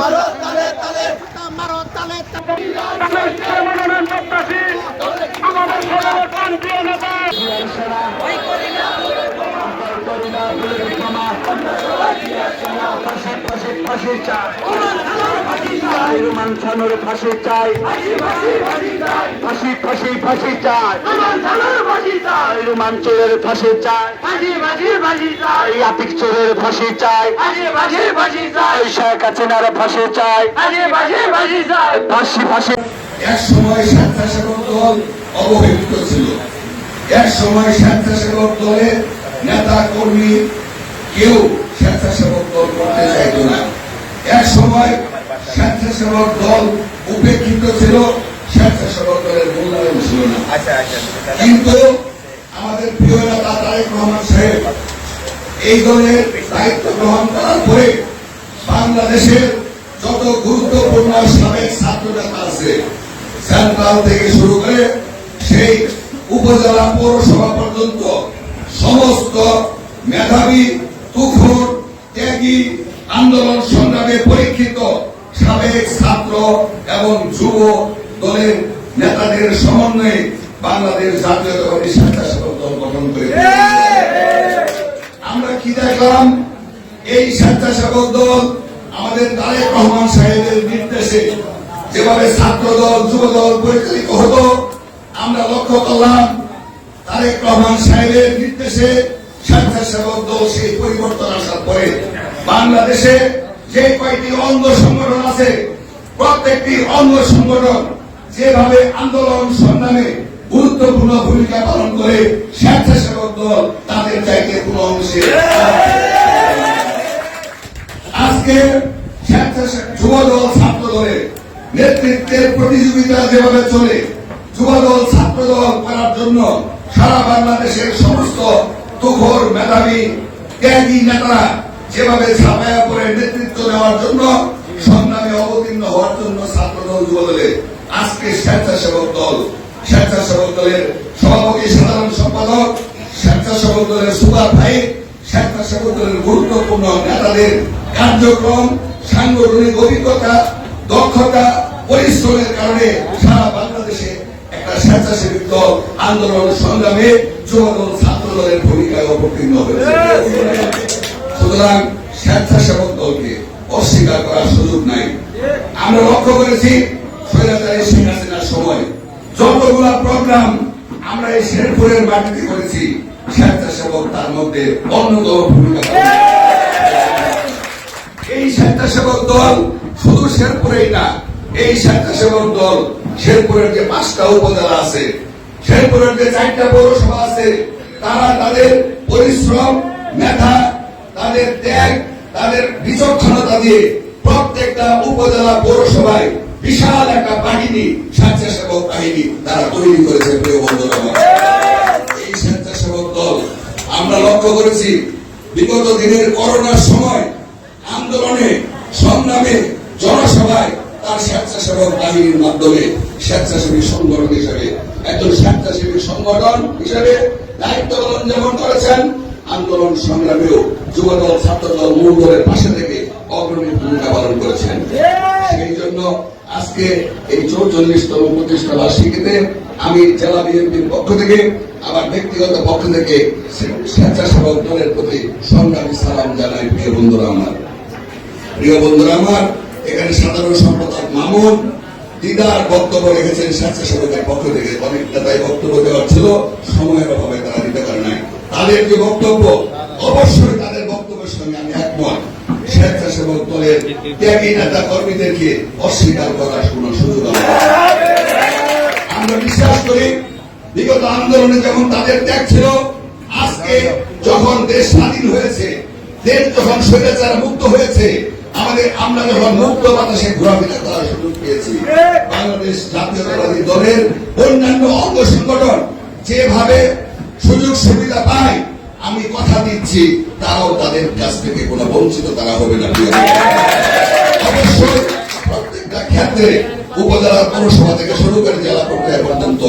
মারো তালে তালে মারো তালে তালে। মানসানোর ফাঁসি চাই ফাঁসি ফাঁসি ফাঁসি চাই রুমান চোরের ফাঁসি চাই আতিক চোরের ফাঁসি চাই শেখ হাসিনার ফাঁসি চাই ফাঁসি ফাঁসি এক সময় স্বেচ্ছাসেবক দল অবহেলিত ছিল এক সময় স্বেচ্ছাসেবক দলের নেতা কর্মী কেউ স্বেচ্ছাসেবক দল করতে চাইত না। এক সময় স্বেচ্ছাসেবক দল উপেক্ষিত ছিল স্বেচ্ছাসেবক দলের মূল্যায়ন ছিল না। কিন্তু আমাদের প্রিয় নেতা তারেক রহমান সাহেব এই দলের দায়িত্ব গ্রহণ করার পরে বাংলাদেশের যত গুরুত্বপূর্ণ সাবেক ছাত্র নেতা আছে সেন্ট্রাল থেকে শুরু করে সেই উপজেলা পৌরসভা পর্যন্ত সমস্ত মেধাবী ত্যাগী আন্দোলন সংগ্রামে পরীক্ষিত সাবেক ছাত্র এবং যুব দলের নেতাদের সমন্বয়ে বাংলাদেশ জাতীয়তাবাদী স্বেচ্ছাসেবক দল গঠন করে আমরা কি দেখলাম? এই স্বেচ্ছাসেবক দল আমাদের তারেক রহমান সাহেবের নির্দেশে যেভাবে ছাত্র দল, যুব দল পরিচালিত হতো, আমরা লক্ষ্য করলাম তারেক রহমান সাহেবের নির্দেশে স্বেচ্ছাসেবক দল সেই পরিবর্তন আসার পরে বাংলাদেশে যে কয়টি অঙ্গ সংগঠন আছে প্রত্যেকটি অঙ্গ সংগঠন যেভাবে আন্দোলন সংগ্রামে গুরুত্বপূর্ণ ভূমিকা পালন করে স্বেচ্ছাসেবক দল তাদের চাইতে কোন অংশে আজকে স্বেচ্ছাসেবক যুবদল ছাত্র দলের নেতৃত্বের প্রতিযোগিতা যেভাবে চলে যুবদল ছাত্র দল করার জন্য সারা বাংলাদেশের সমস্ত তুখর মেধাবী ত্যাগী নেতারা যেভাবে ছাপায়া পরে নেতৃত্ব নেওয়ার জন্য, সংগ্রামে অবতীর্ণ হওয়ার জন্য ছাত্র দল যুবদলে আজকে স্বেচ্ছাসেবক দল, স্বেচ্ছাসেবক দলের সভাপতি সাধারণ সম্পাদক, স্বেচ্ছাসেবক দলের সুপার ভাই, স্বেচ্ছাসেবক দলের গুরুত্বপূর্ণ নেতাদের কার্যক্রম, সাংগঠনিক অভিজ্ঞতা, দক্ষতা, পরিশ্রমের কারণে সারা বাংলাদেশে একটা স্বেচ্ছাসেবী দল আন্দোলন সংগ্রামে যুবদল ছাত্র দলের ভূমিকায় অবতীর্ণ হয়েছে। সুতরাং স্বেচ্ছাসেবক দলকে অস্বীকার করার সুযোগ নাই। আমরা লক্ষ্য করেছি সময় যতগুলা প্রোগ্রাম আমরা এই শেরপুরের মাটিতে করেছি, স্বেচ্ছাসেবক তার মধ্যে অন্যতম ভূমিকা এই স্বেচ্ছাসেবক দল শুধু শেরপুরেই না, এই স্বেচ্ছাসেবক দল শেরপুরের যে পাঁচটা উপজেলা আছে, শেরপুরের যে চারটা পৌরসভা আছে, তারা তাদের পরিশ্রম, মেধা তাদের ত্যাগ, তাদের বিচক্ষণতা দিয়ে প্রত্যেকটা উপজেলা পৌরসভায় বিশাল একটা বাহিনী, স্বেচ্ছাসেবক বাহিনী তারা তৈরি করেছে, প্রিয় বন্ধুরা এই স্বেচ্ছাসেবক দল আমরা লক্ষ্য করেছি, বিগত দিনের করোনার সময় আন্দোলনে, সংগ্রামে, জনসভায় তার স্বেচ্ছাসেবক বাহিনীর মাধ্যমে স্বেচ্ছাসেবী সংগঠন হিসেবে, একজন স্বেচ্ছাসেবী সংগঠন হিসেবে দায়িত্ব পালন যেমন করেছেন আন্দোলন সংগ্রামেও যুবদল, ছাত্রদল মূল দলের পাশে থেকে অগ্রণী ভূমিকা পালন করেছেন। সেই জন্য আজকে এই চৌচল্লিশতম প্রতিষ্ঠা বার্ষিকীতে আমি জেলা বিএনপির পক্ষ থেকে, আমার ব্যক্তিগত পক্ষ থেকে স্বেচ্ছাসেবক দলের প্রতি সংগ্রামী সালাম জানাই, প্রিয় বন্ধুরা আমার। প্রিয় বন্ধুরা আমার, এখানে সাধারণ সম্পাদক মামুন, দিদার বক্তব্য রেখেছেন স্বেচ্ছাসেবকের পক্ষ থেকে। অনেক নেতাই বক্তব্য দেওয়ার ছিল, সময়ের অভাবে তারা দিতে পারে নাই তাদের যে বক্তব্য? অবশ্যই তাদের বক্তব্যের সঙ্গে আমি একমত। স্বেচ্ছাসেবক দলের ত্যাগী নেতা কর্মীদেরকে অস্বীকার করার কোন সুযোগ আমরা বিশ্বাস করি, বিগত আন্দোলনে যেমন তাদের ত্যাগ ছিল, আজকে যখন দেশ স্বাধীন হয়েছে, দেশ যখন স্বৈরাচার মুক্ত হয়েছে, আমাদের আমরা যখন মুক্ত বাতাসে ঘোরাফেরা করার সুযোগ পেয়েছি, বাংলাদেশ জাতীয়তাবাদী দলের অন্যান্য অঙ্গ সংগঠন যেভাবে সুযোগ সুবিধা পায় আমি কথা দিচ্ছি, তারাও তাদের কাছ থেকে কোনো বঞ্চিত তারা হবে না প্রত্যেকটা ক্ষেত্রে পৌরসভা থেকে শুরু করে জেলা পর্যায় পর্যন্ত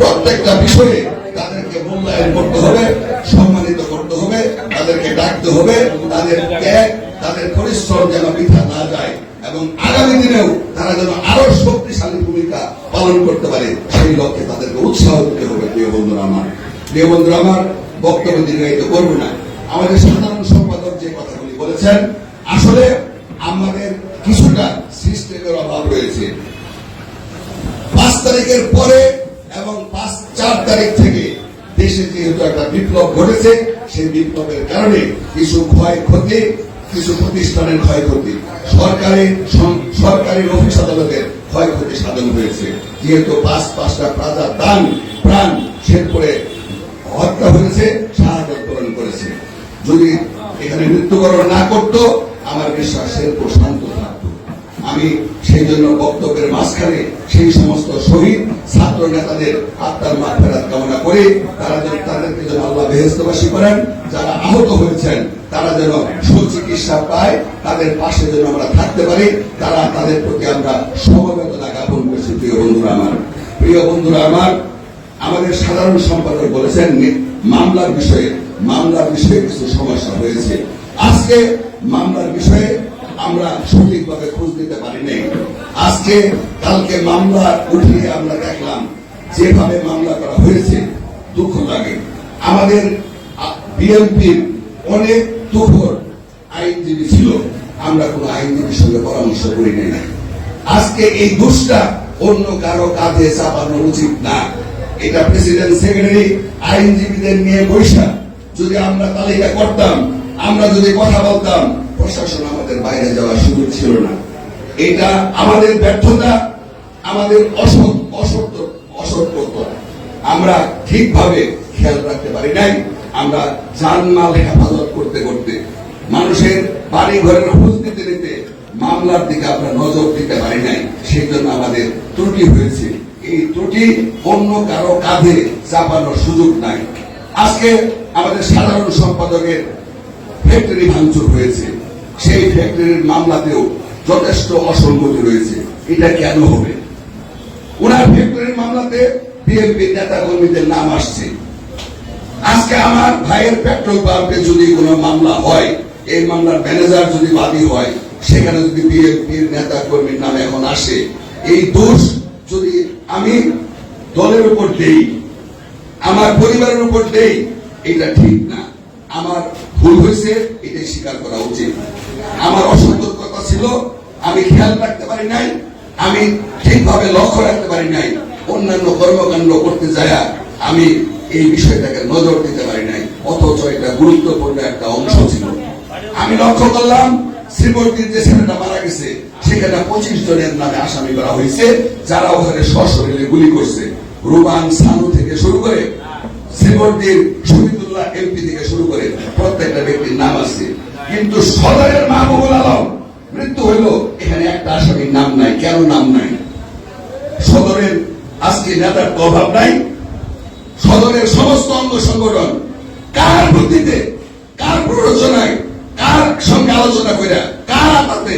প্রত্যেকটা বিষয়ে তাদেরকে মূল্যায়ন করতে হবে, সম্মানিত করতে হবে, তাদেরকে ডাকতে হবে, তাদের ত্যাগ, তাদের পরিশ্রম যেন বৃথা না যায় এবং আগামী দিনেও তারা যেন আরও শক্তিশালী ভূমিকা পালন করতে পারে, সেই লক্ষ্যে তাদেরকে উৎসাহ দিতে হবে, প্রিয় বন্ধুরা আমার। প্রিয় আমার বক্তব্য দীর্ঘায়িত করব না। আমাদের সাধারণ সম্পাদক যে কথাগুলি বলেছেন, আসলে আমাদের কিছুটা সিস্টেমের অভাব রয়েছে। পাঁচ তারিখের পরে এবং পাঁচ, চার তারিখ থেকে দেশে যেহেতু একটা বিপ্লব ঘটেছে, সেই বিপ্লবের কারণে কিছু ক্ষয়ক্ষতি, কিছু প্রতিষ্ঠানের ক্ষয়ক্ষতি সরকারি সরকারি অফিস আদালতের ক্ষয়ক্ষতি সাধন হয়েছে। যেহেতু পাঁচ, পাঁচটা প্রাজা দান প্রাণ শেরপুরে হত্যা হয়েছে শাহাদত বরণ করেছে। যদি এখানে মৃত্যুবরণ না করতো, আমার বিশ্বাস শেরপুর শান্ত থাকতো। আমি সেই জন্য বক্তব্যের মাঝখানে সেই সমস্ত শহীদ, ছাত্র নেতাদের আত্মার মাফেরাত কামনা করে তারা যেন তাদেরকে যেন আল্লাহ বেহেস্তবাসী করেন, যারা আহত হয়েছেন, তারা যেন সুচিকিৎসা পায়, তাদের পাশে যেন আমরা থাকতে পারি, তারা তাদের প্রতি আমরা সমবেদনা জ্ঞাপন করছি, প্রিয় বন্ধুরা আমার। প্রিয় বন্ধুরা আমার আমাদের সাধারণ সম্পাদক বলেছেন মামলার বিষয়ে মামলার বিষয়ে কিছু সমস্যা হয়েছে। আজকে মামলার বিষয়ে আমরা সঠিকভাবে খোঁজ দিতে পারি নাই। আজকে, কালকে মামলা উঠিয়ে আমরা দেখলাম, যেভাবে মামলা করা হয়েছে, দুঃখ লাগে। আমাদের বিএনপির অনেক তুখর আইনজীবী ছিল। আমরা কোনো আইনজীবীর সঙ্গে পরামর্শ করি নাই। আজকে এই দোষটা অন্য কারও কাঁধে চাপানো উচিত না। এটা প্রেসিডেন্ট সেক্রেটারি আইনজীবীদের নিয়ে বৈশা। যদি আমরা তালিকা করতাম, আমরা যদি কথা বলতাম, প্রশাসন আমাদের বাইরে যাওয়ার সুযোগ ছিল না। এটা আমাদের ব্যর্থতা, আমাদের অসৎ অসত্য অসত্যতা আমরা ঠিকভাবে খেয়াল রাখতে পারি নাই। আমরা জানমাল হেফাজত করতে করতে মানুষের বাড়ি ঘরের নিতে নিতে মামলার দিকে আমরা নজর দিতে পারি নাই। সেই জন্য আমাদের ত্রুটি হয়েছে। এই ত্রুটি অন্য কারও কাঁধে চাপানোর সুযোগ নাই। আজকে আমাদের সাধারণ সম্পাদকের ফ্যাক্টরি ভাঙচুর হয়েছে। সেই ফ্যাক্টরির মামলাতেও যথেষ্ট অসঙ্গতি রয়েছে। এটা কেন হবে? ওনার ফ্যাক্টরির মামলাতে বিএনপি নেতা কর্মীদের নাম আসছে। আজকে আমার ভাইয়ের পেট্রোল পাম্পে যদি কোনো মামলা হয়, এই মামলার ম্যানেজার যদি বাদী হয়, সেখানে যদি বিএনপির নেতা কর্মীর নাম এখন আসে, এই দোষ যদি আমি দলের উপর দেই, আমার পরিবারের উপর দেই, এটা ঠিক না। আমার ভুল হয়েছে এটাই স্বীকার করা উচিত। আমার অসতর্কতা ছিল, আমি খেয়াল রাখতে পারি নাই, আমি ঠিকভাবে লক্ষ্য রাখতে পারি নাই, অন্যান্য কর্মকাণ্ড করতে যায় আমি এই বিষয়টাকে নজর দিতে পারি নাই, অথচ এটা গুরুত্বপূর্ণ একটা অংশ ছিল। আমি লক্ষ্য করলাম শ্রীমতীর যে ছেলেটা মারা গেছে সেখানে পঁচিশ জনের নামে আসামি করা হয়েছে, যারা ওখানে সশরীরে গুলি করছে। রুবান সানু থেকে শুরু করে শহীদুল্লাহ এমপি থেকে শুরু করে প্রত্যেকটা ব্যক্তির নাম আছে। কিন্তু সদরের মাহবুবুল আলম মৃত্যু হইল, এখানে একটা আসামির নাম নাই। কেন নাম নাই? সদরের আজকে নেতার নাই। সদরের সমস্ত অঙ্গ সংগঠন কার বুদ্ধিতে, কার প্ররোচনায়, কার সঙ্গে আলোচনা করে কার আপাতে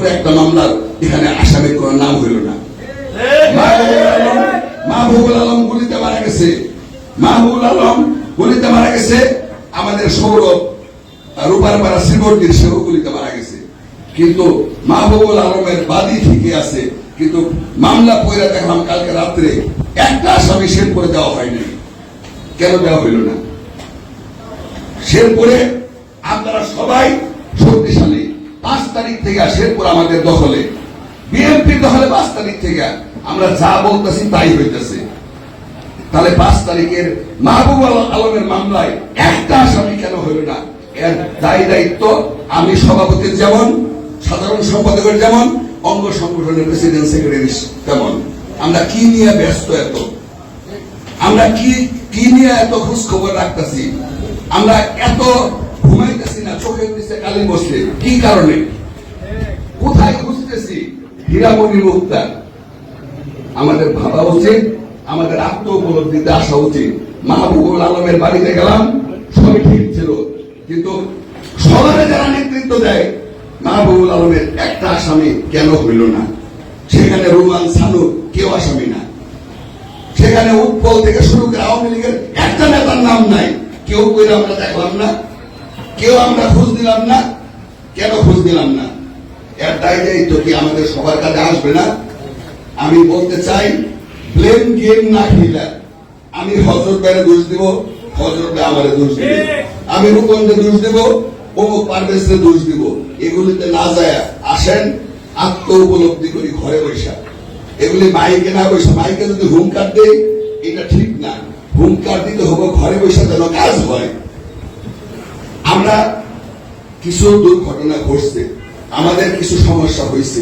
শেরপুরে একটা মামলার এখানে আসামির কোন নাম হইল না। মাহবুবুল আলম গুলিতে মারা গেছে। মাহবুবুল আলম গুলিতে মারা গেছে, আমাদের সৌরভ রূপার পাড়া সেও গুলিতে মারা গেছে। কিন্তু মাহবুবুল আলমের বাদী ঠিকই আছে, কিন্তু মামলা দেখলাম কালকে রাত্রে একটা আসামি শেরপুরে দেওয়া হয়নি। কেন দেওয়া হইল না? শেরপুরে আপনারা সবাই শক্তিশালী। পাঁচ তারিখ থেকে শেরপুর আমাদের দখলে। বিএনপির দখলে পাঁচ তারিখ থেকে। আমরা যা বলতেছি তাই হইতেছে। তাহলে পাঁচ তারিখের মাহবুব আলমের মামলায় একটা আসামি কেন হইল না? এর দায়ী দায়িত্ব আমি সভাপতির যেমন, সাধারণ সম্পাদকের যেমন, অঙ্গ সংগঠনের প্রেসিডেন্ট সেক্রেটারি তেমন। আমরা কি নিয়ে ব্যস্ত এত? আমরা কি কি নিয়ে এত খোঁজ খবর রাখতেছি? আমরা এত না, চোখের নিচে কালি বসলে। কি কারণে? কোথায় খুঁজতেছি? হীরামণি মুক্তার। আমাদের ভাবা উচিত, আমাদের আত্ম উপলব্ধিতে আসা উচিত। মাহবুবুল আলমের বাড়িতে গেলাম, সবই ঠিক ছিল। কিন্তু সদরে যারা নেতৃত্ব দেয়, মাহবুবুল আলমের একটা আসামি কেন হইল না? সেখানে রুমান সানু কেউ আসামি না। সেখানে উৎপল থেকে শুরু করে আওয়ামী লীগের একটা নেতার নাম নাই। কেউ কইলে আমরা দেখলাম না। কেউ আমরা খোঁজ দিলাম না। কেন খোঁজ দিলাম না? এর দায় দায়িত্ব কি আমাদের সবার কাছে আসবে না? আমি বলতে চাই ব্লেম গেম না খেলা আমি হজরত বাইরে দোষ দিব, হজরত দোষ দিব। আমি রূপন্দে দোষ দিব দোষ দিব। এগুলিতে না যায় আসেন, আত্ম উপলব্ধি করি ঘরে বৈশা এগুলি মাইকে না বৈশা মাইকে যদি হুঙ্কার দেই, এটা ঠিক না। হুঙ্কার দিতে হবে ঘরে বৈশা যেন কাজ হয়। আমরা কিছু দুর্ঘটনা ঘটছে, আমাদের কিছু সমস্যা হয়েছে,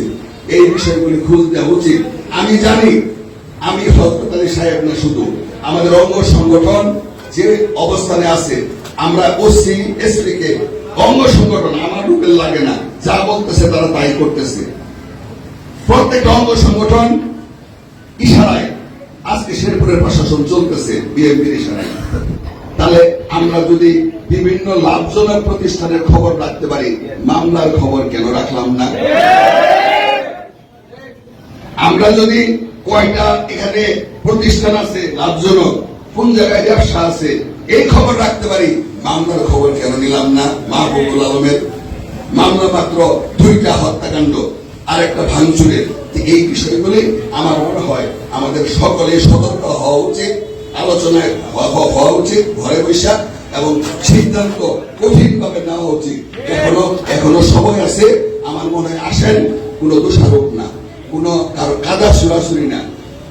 এই বিষয়গুলি খোঁজ দেওয়া উচিত। আমি জানি, আমি হজরত সাহেব না শুধু, আমাদের অঙ্গ সংগঠন যে অবস্থানে আছে, আমরা ওসি এসপি কে অঙ্গ সংগঠন আমার রূপে লাগে না, যা বলতেছে তারা তাই করতেছে। প্রত্যেকটা অঙ্গ সংগঠন ইশারায়, আজকে শেরপুরের প্রশাসন চলতেছে, বিএনপির ইশারায়। তাহলে আমরা যদি বিভিন্ন লাভজনক প্রতিষ্ঠানের খবর রাখতে পারি, মামলার খবর কেন রাখলাম না? আমরা যদি কয়টা এখানে প্রতিষ্ঠান আছে লাভজনক, কোন জায়গায় ব্যবসা আছে, এই খবর রাখতে পারি, মামলার খবর কেন নিলাম না? মাহবুবুল আলমের মামলা মাত্র দুইটা হত্যাকাণ্ড আর একটা ভাঙচুরের এই বিষয়গুলি আমার মনে হয় আমাদের সকলে সতর্ক হওয়া উচিত। আলোচনায় হওয়া- উচিত ঘরে বৈশা এবং সিদ্ধান্ত নেওয়া উচিত। এখনও এখনও সময় আছে, আমার মনে হয় আসেন, কোনো দোষারোপ না, কোনো কারও কাদা সুরাসুরি না।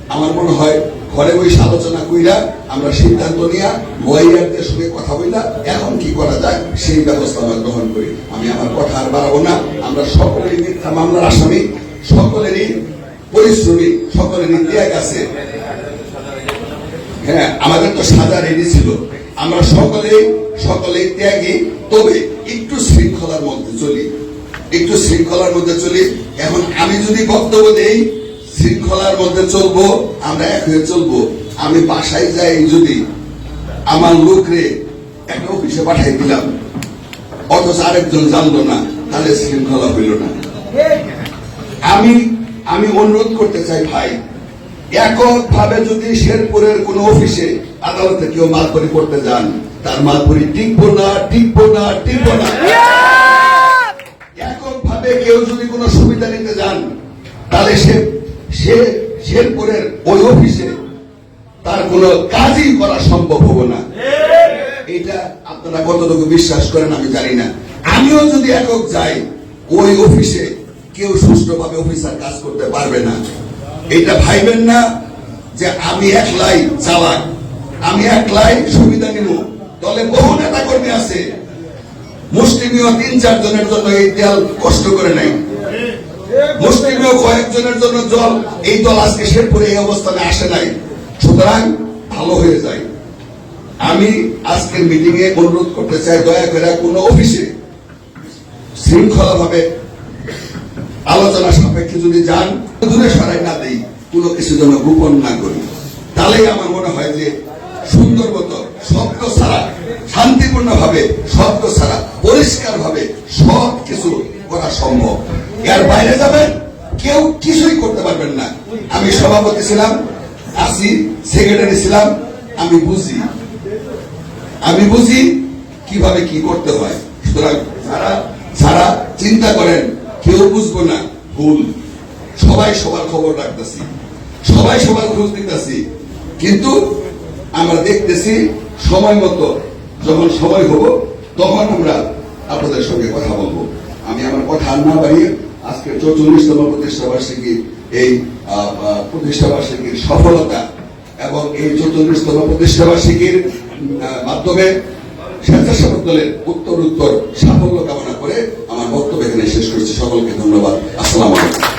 আমার মনে হয় ঘরে বসে আলোচনা কইরা আমরা সিদ্ধান্ত নিয়া লয়ারদের সঙ্গে কথা বইলা এখন কি করা যায়, সেই ব্যবস্থা আমরা গ্রহণ করি। আমি আমার কথা আর বাড়াবো না, আমরা সকলেরই মিথ্যা মামলার আসামি, সকলেরই পরিশ্রমী, সকলেরই ত্যাগ আছে। হ্যাঁ আমাদের তো সাজা রেডি ছিল। আমরা সকলে সকলে ত্যাগী। তবে একটু শৃঙ্খলার মধ্যে চলি। একটু শৃঙ্খলার মধ্যে চলি। এখন আমি যদি বক্তব্য দেই, শৃঙ্খলার মধ্যে চলবো, আমরা এক হয়ে চলবো। আমি বাসায় যাই যদি, আমার লোকরে একটা অফিসে পাঠাই দিলাম। অথচ আরেকজন জানলো না, তাহলে শৃঙ্খলা হইল না। আমি আমি অনুরোধ করতে চাই ভাই এককভাবে যদি শেরপুরের কোন অফিসে আদালতে কেউ মালপরি করতে যান, তার মালপরি টিকবো না টিকবো না টিকবো না। এককভাবে কেউ যদি কোনো সুবিধা নিতে যান, তাহলে সে সে শেরপুরের ওই অফিসে তার কাজই করা সম্ভব হবে না। এটা আপনারা কতটুকু বিশ্বাস করেন আমি জানি না। আমিও যদি একক যাই, ওই অফিসে কেউ সুষ্ঠুভাবে অফিসার কাজ করতে পারবে না। এটা ভাইবেন না যে আমি একলাই চালাক, আমি একলাই সুবিধা নিব। দলে বহু নেতা কর্মী আছে। মুসলিমীয় তিন, চার জনের জন্য এই দেয়াল কষ্ট করে নাই। মুসলিমীয় কয়েকজনের জন্য জল, এই দল আজকে শেরপুরে এই অবস্থানে আসে নাই। সুতরাং ভালো হয়ে যায়। আমি আজকের মিটিং এ অনুরোধ করতে চাই, দয়া করে কোন অফিসে শৃঙ্খলা ভাবে আলোচনা সাপেক্ষে যদি যান দূরে সরাই না দেই, কোনো কিছু যেন গোপন না করি। তাহলেই আমার মনে হয় যে সুন্দর মতো শব্দ ছাড়া শান্তিপূর্ণ ভাবে শব্দ ছাড়া পরিষ্কার ভাবে সব কিছু করা সম্ভব। এর বাইরে যাবেন, কেউ কিছুই করতে পারবেন না। আমি সভাপতি ছিলাম, আসি, সেক্রেটারি ছিলাম, আমি বুঝি। আমি বুঝি কীভাবে কি করতে হয়। সুতরাং যারা যারা চিন্তা করেন, কেউ বুঝব না, ভুল। সবাই সবার খবর রাখতেছি। সবাই সবার খোঁজ নিতেছি। কিন্তু আমরা দেখতেছি সময় মতো যখন সময় হব, তখন আমরা আপনাদের সঙ্গে কথা বলব। আমি আমার কথা না বাড়িয়ে আজকে চৌচল্লিশতম প্রতিষ্ঠা বার্ষিকী এই প্রতিষ্ঠা বার্ষিকীর সফলতা এবং এই চৌচল্লিশতম প্রতিষ্ঠা বার্ষিকীর মাধ্যমে স্বেচ্ছাসেবক দলের উত্তর উত্তর সাফল্য কামনা করে আমার বক্তব্য এখানে শেষ করছি। সকলকে ধন্যবাদ। আসসালাম আলাইকুম।